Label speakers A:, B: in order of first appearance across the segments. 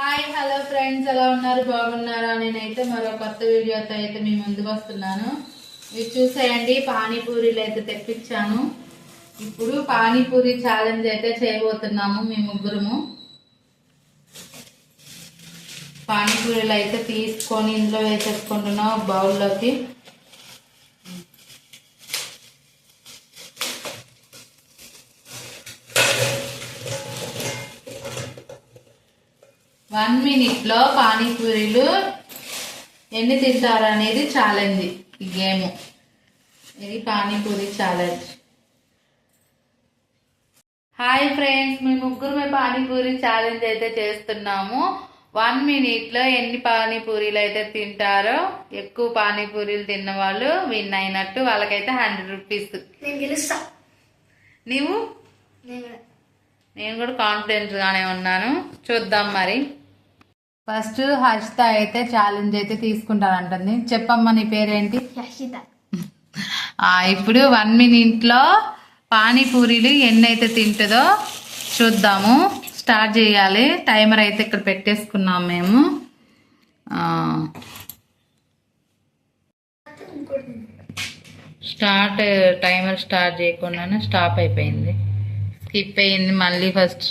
A: Hi hello friends ఎలా ఉన్నారు? బాగున్నారా? నేనైతే మరో కొత్త వీడియోతో అయితే మీ ముందుకు వస్తున్నాను. మీరు చూసేయండి పానీపూరీలు అయితే తెప్పించాను. ఇప్పుడు పానీపూరి ఛాలెంజ్ అయితే చేయబోతున్నాము మీ ముగ్గురము. పానీపూరీలు అయితే తీసుకొని ఇందులో వేసేసుకుంటున్నాం బౌల్లోకి వన్ మినిట్లో పానీపూరీలు ఎన్ని తింటారు అనేది ఛాలెంజ్ ఈ గేమ్. ఇది పానీపూరి ఛాలెంజ్ హాయ్ ఫ్రెండ్స్ మీ ముగ్గురు పానీపూరి ఛాలెంజ్ అయితే చేస్తున్నాము. వన్ మినిట్లో ఎన్ని పానీపూరీలు అయితే తింటారో ఎక్కువ పానీపూరీలు తిన్న వాళ్ళు విన్ అయినట్టు వాళ్ళకైతే హండ్రెడ్ రూపీస్.
B: నేను గెలుస్తా.
A: నీవు
B: నేను
A: కూడా కాన్ఫిడెంట్ గానే ఉన్నాను. చూద్దాం మరి. ఫస్ట్ హర్షిత అయితే ఛాలెంజ్ అయితే తీసుకుంటానంటుంది. చెప్పమ్మా నీ పేరేంటి? ఆ, ఇప్పుడు వన్ మినిట్లో పానీపూరీలు ఎన్ని అయితే తింటుందో చూద్దాము. స్టార్ట్ చేయాలి. టైమర్ అయితే ఇక్కడ పెట్టేసుకున్నాం మేము. ఆ, స్టార్ట్ టైమర్ స్టార్ట్ చేయకుండానే స్టాప్ అయిపోయింది. స్కిప్ అయింది మళ్ళీ ఫస్ట్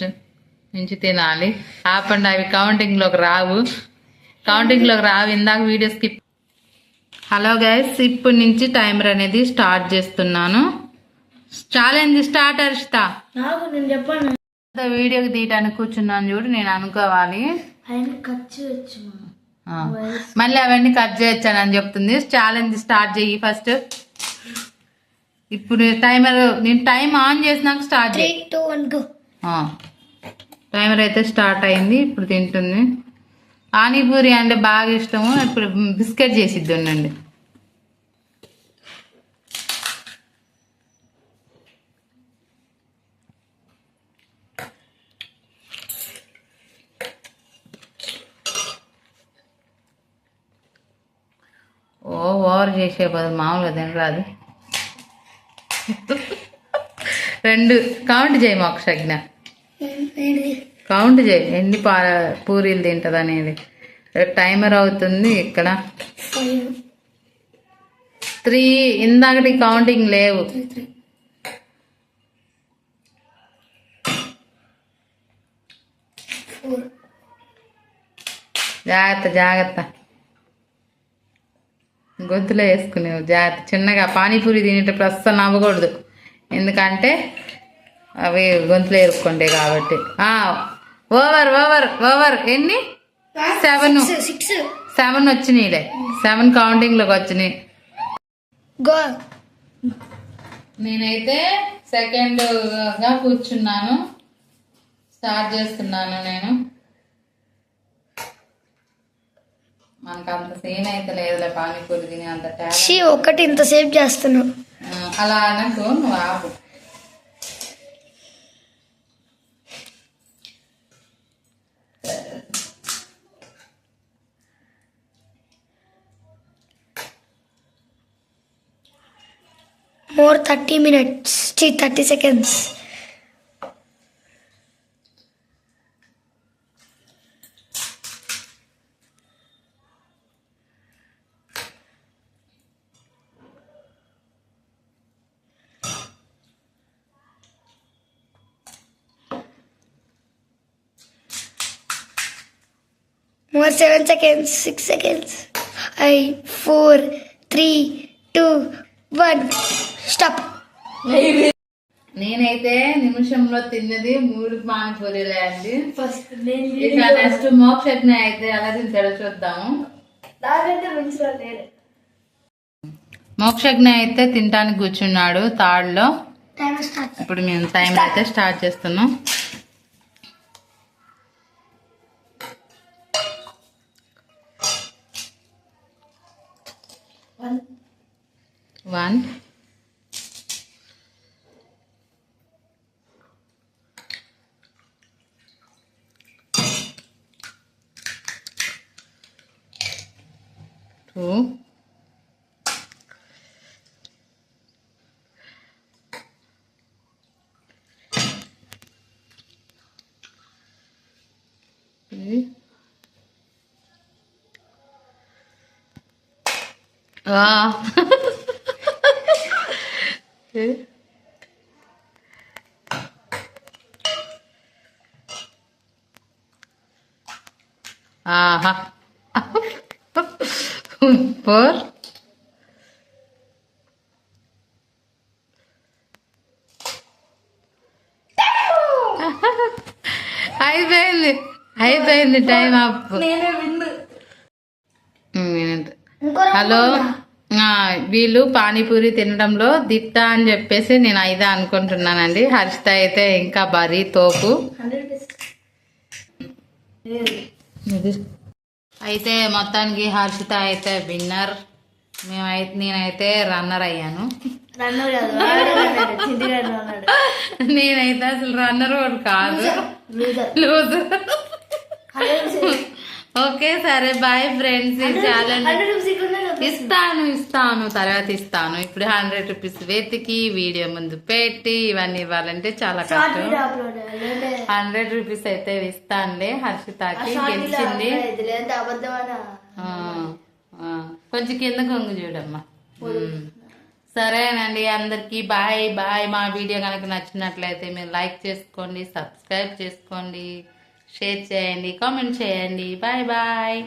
A: నుంచి తినాలి. ఆపండి అవి కౌంటింగ్లోకి రావు. కౌంటింగ్లోకి రావు ఇందాక వీడియో స్కిప్ హలో గైస్ ఇప్పటి నుంచి టైమర్ అనేది స్టార్ట్ చేస్తున్నాను. ఛాలెంజ్ స్టార్ట్
B: చెప్పాను.
A: వీడియోకి తీయటానికి కూర్చున్నాను చూడు నేను అనుకోవాలి. మళ్ళీ అవన్నీ కట్ చేయొచ్చానని చెప్తుంది. ఛాలెంజ్ స్టార్ట్ చెయ్యి ఫస్ట్ ఇప్పుడు టైమర్ నేను టైం ఆన్ చేసినాక స్టార్ట్
B: త్రీ
A: చేయి
B: టూ వన్ గో
A: టైమర్ అయితే స్టార్ట్ అయింది ఇప్పుడు తింటుంది. పానీపూరి అంటే బాగా ఇష్టము ఇప్పుడు బిస్కెట్ చేసిద్ది ఉండండి. ఓ ఓవర్ చేసే బదులు మామూలుగా తినరాదు. రెండు. కౌంట్ చేయి మోక్షజ్ఞ కౌంట్ చేయి. ఎన్ని పా పూరీలు తింటుంది అనేది. టైమర్ అవుతుంది ఇక్కడ. త్రీ ఇందాకటి కౌంటింగ్ లేవు. జాగ్రత్త జాగ్రత్త. గొంతులో వేసుకునేవు జాగ్రత్త చిన్నగా పానీపూరి తినేటప్పుడు అస్సలు నవ్వకూడదు ఎందుకంటే అవి గొంతులో ఏరుకుంటాయి కాబట్టి. Over over over. ఎన్ని? సెవెన్. సెవెన్ వచ్చినాయిలే. సెవెన్ కౌంటింగ్లోకి వచ్చినాయి.
B: గో.
A: నేనైతే సెకండ్గా కూర్చున్నాను. స్టార్ట్ చేస్తున్నాను నేను. మనకు అంత అయితే లేదులే పానీపూరి తిని అంత టాలెంట్
B: షీ ఒకటి ఇంతసేపు చేస్తున్నావు
A: అలా అనకు నువ్వు ఆపు.
B: More thirty minutes thirty seconds More seven seconds, six seconds. Five, four, three, two, one. Stop.
A: నేనైతే నిమిషంలో తిన్నది మూడు పానీపూరీలే అండి.
B: ఫస్ట్
A: ఇక నెక్స్ట్ మోక్షజ్ఞ అయితే ఎలా తింటాడో చూద్దాము. మోక్షజ్ఞ అయితే తినడానికి కూర్చున్నాడు తాడులో. ఇప్పుడు మేము టైం అయితే స్టార్ట్ చేస్తున్నాం. one two three ah ఆహా. సూపర్ అయిపోయింది. అయిపోయింది టైం అప్. హలో? వీళ్ళు పానీపూరి తినడంలో దిట్ట అని చెప్పేసి నేను అయితే అనుకుంటున్నానండి. హర్షిత అయితే ఇంకా బరీ తోపు. అయితే మొత్తానికి హర్షిత అయితే విన్నర్. మేమైతే నేనైతే రన్నర్ అయ్యాను. నేనైతే అసలు రన్నర్ కాదు.
B: లూజర్.
A: ఓకే సరే బాయ్ ఫ్రెండ్స్ ఈ ఛాలెంజ్ ఇస్తాను ఇస్తాను తర్వాత ఇస్తాను. ఇప్పుడు హండ్రెడ్ రూపీస్ వెతికి వీడియో ముందు పెట్టి ఇవన్నీ ఇవ్వాలంటే చాలా కష్టం. హండ్రెడ్ రూపీస్ అయితే ఇస్తానులే హర్షితకి గెలిచింది. కొంచెం కింద కొంగు చూడమ్మా. సరేనండి అందరికీ బాయ్ బాయ్ మా వీడియో కనుక నచ్చినట్లయితే మీరు లైక్ చేసుకోండి సబ్స్క్రైబ్ చేసుకోండి. షేర్ చేయండి కామెంట్ చేయండి. Bye bye.